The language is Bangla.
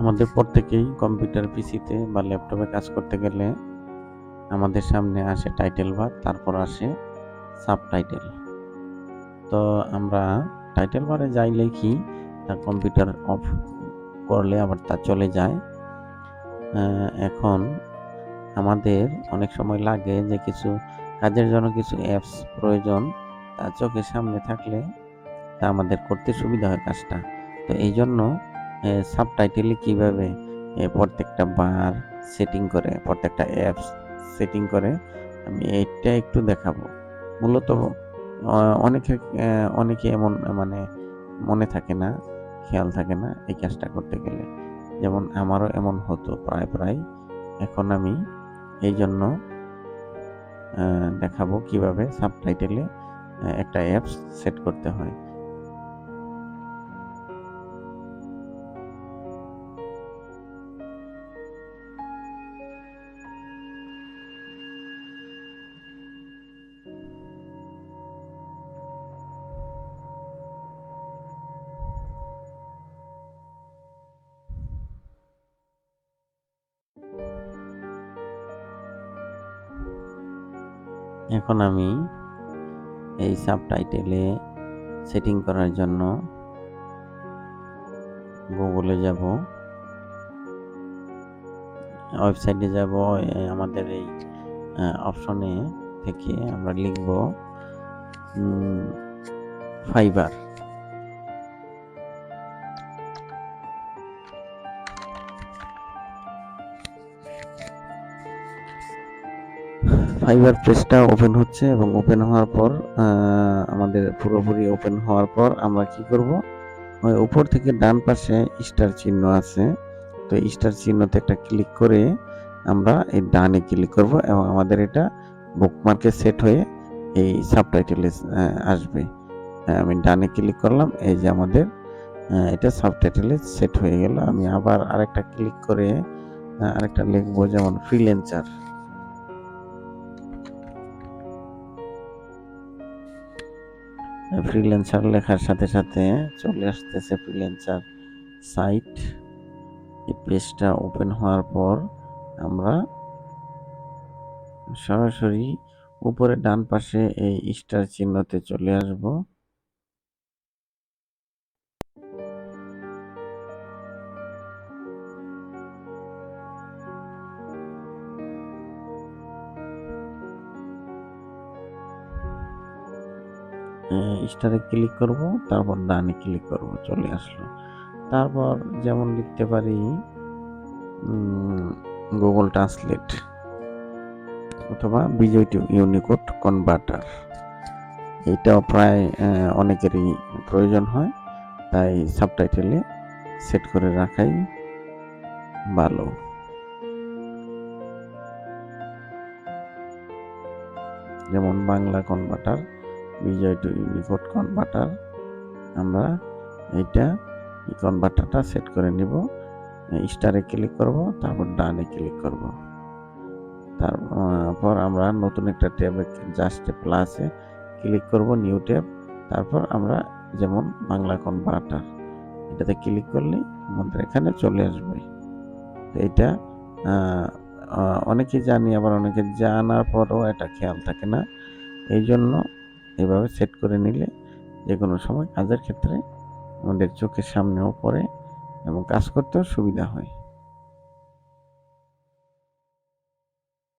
আমাদের প্রত্যেকেই কম্পিউটার, পিসিতে বা ল্যাপটপে কাজ করতে গেলে আমাদের সামনে আসে টাইটেল বার, তারপর আসে সাবটাইটেল। তো আমরা টাইটেল বারে যাই লিখি, তা কম্পিউটার অফ করলে আবার তা চলে যায়। এখন আমাদের অনেক সময় লাগে যে কিছু কাজের জন্য কিছু অ্যাপস প্রয়োজন, তা চোখের সামনে থাকলে তা আমাদের করতে সুবিধা হয় কাজটা। তো এই জন্য সাবটাইটেলে কীভাবে প্রত্যেকটা বার সেটিং করে, প্রত্যেকটা অ্যাপস সেটিং করে, আমি এইটা একটু দেখাবো। মূলত অনেকে অনেকে এমন মানে মনে থাকে না, খেয়াল থাকে না এই কাজটা করতে গেলে। যেমন আমারও এমন হতো প্রায় প্রায়। এখন আমি এই জন্য দেখাবো কীভাবে সাবটাইটেলে একটা অ্যাপস সেট করতে হয়। এখন আমি এই সাবটাইটেলে সেটিং করার জন্য গুগলে যাব। ওয়েবসাইটে যাব আমাদের এই অপশনে থেকে আমরা লিখব ফাইবার ফাইবার প্রেসটা ওপেন হচ্ছে এবং ওপেন হওয়ার পর আমাদের পুরোপুরি ওপেন হওয়ার পর আমরা কি করব? ওই উপর থেকে ডান পাশে স্টার চিহ্ন আছে। তো স্টার চিহ্নতে একটা ক্লিক করে আমরা এই ডানে ক্লিক করব এবং আমাদের এটা বুকমার্কে সেট হয়ে এই সাবটাইটেলে আসবে। আমি ডানে ক্লিক করলাম, এই যে আমাদের এটা সাবটাইটেলে সেট হয়ে গেল। আমি আবার আরেকটা ক্লিক করে আরেকটা লিখব যেমন ফ্রিল্যান্সার ফ্রিল্যান্সার লেখার সাথে সাথে চলে আসতেছে ফ্রিল্যান্সার সাইট এই পেজটা ওপেন হওয়ার পর আমরা সরাসরি উপরে ডান পাশে এই স্টার চিহ্নতে চলে আসব। স্টারে ক্লিক করব, তারপর ডানে ক্লিক করব, চলে আসলো। তারপর যেমন লিখতে পারি গুগল ট্রান্সলেট অথবা বিজয় ইউনিকোড কনভার্টার এইটাও প্রায় অনেকেরই প্রয়োজন হয়, তাই সাবটাইটেলে সেট করে রাখাই ভালো। যেমন Bangla converter Bijoy to Unicode converter আমরা এইটা এই কনভার্টারটা সেট করে নিব। স্টারে ক্লিক করব, তারপর ডানে ক্লিক করব। তারপর আমরা নতুন একটা ট্যাবে জাস্ট প্লাসে ক্লিক করব নিউ ট্যাব। তারপর আমরা যেমন বাংলা কনভার্টার এটাতে ক্লিক করলে আমাদের এখানে চলে আসবে। এটা অনেকে জানি, আবার অনেকে জানার পরও এটা খেয়াল থাকে না। এই জন্য এভাবে সেট করে নিলে যে কোনো সময় কাজের ক্ষেত্রে আমাদের চোখের সামনেও পড়ে এবং কাজ করতেও সুবিধা হয়।